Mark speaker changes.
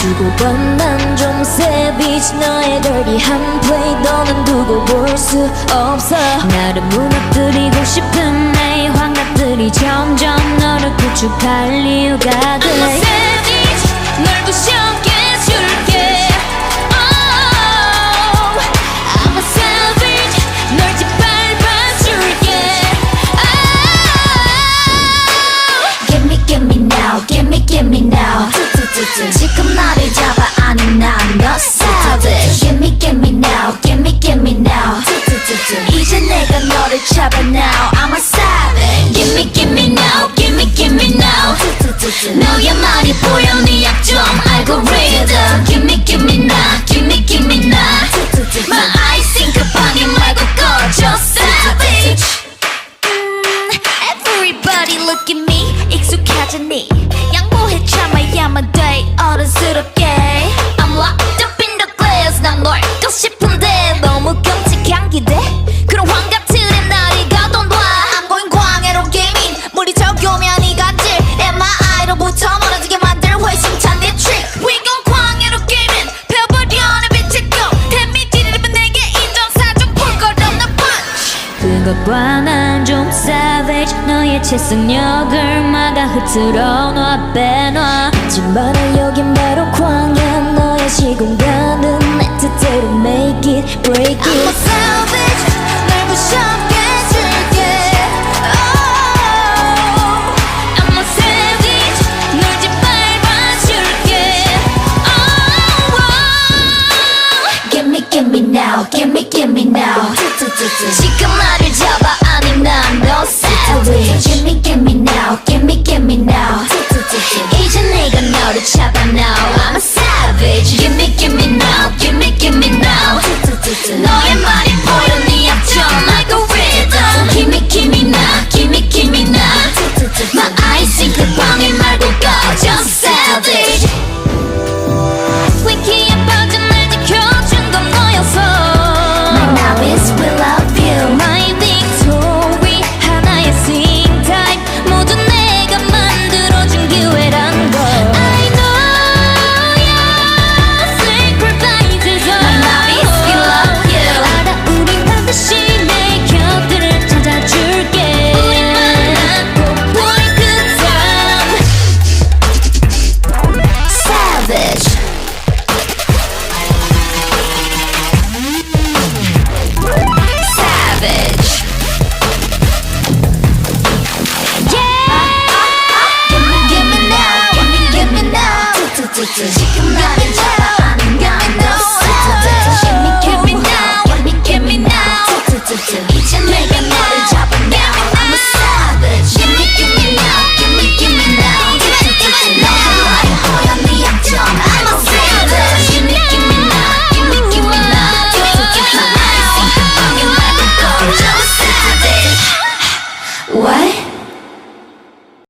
Speaker 1: 두고 봐난좀 savage 너의 dirty한 play 너는 두고 볼 수 없어. 나를 무너뜨리고 싶은 내 환각들이 점점 너를 구축할 이유가 돼
Speaker 2: now. 지금 나를 잡아 아니 난너 savage. Give me, give me now. Give me, give me now. 이제 내가 너를 잡아 now. I'm a savage. Give me, give me now. Give me, give me now. 너의 말이 보여 네 약점 알고리즘 Give me, give me now. Give me, give me now. My eyes 싱크방이 말고 꺼져 savage. 음, Everybody look at me 익숙하잖니 양보해 참아야만 돼 어른스럽게. I'm locked up in the glass. 난 놀고 싶은데 너무 끔찍한 기대. 그런 환각들의 날이 가던 놔 I'm going 광해로 게이밍 물이 적으면 이 간질 MI로부터 멀어지게 만들 회심찬 내 trick. We gon' 광해로 게이밍 펴버려 내 빛을 꺼 데미지를 내게 인정사정 볼거없는 punch.
Speaker 1: 그것과 난 좀 savage. 너의 채승력을 막아 흐트러 놔 빼놔 마라 여긴 바로 광야 너의 시공간은 내 뜻대로 make it break
Speaker 2: I'm a
Speaker 1: it
Speaker 2: savage 무섭게 Oh I'm a savage 널 짓밟아줄게 Oh Give me give me now Give me give me now 지금 나를 잡아 each other now. listen.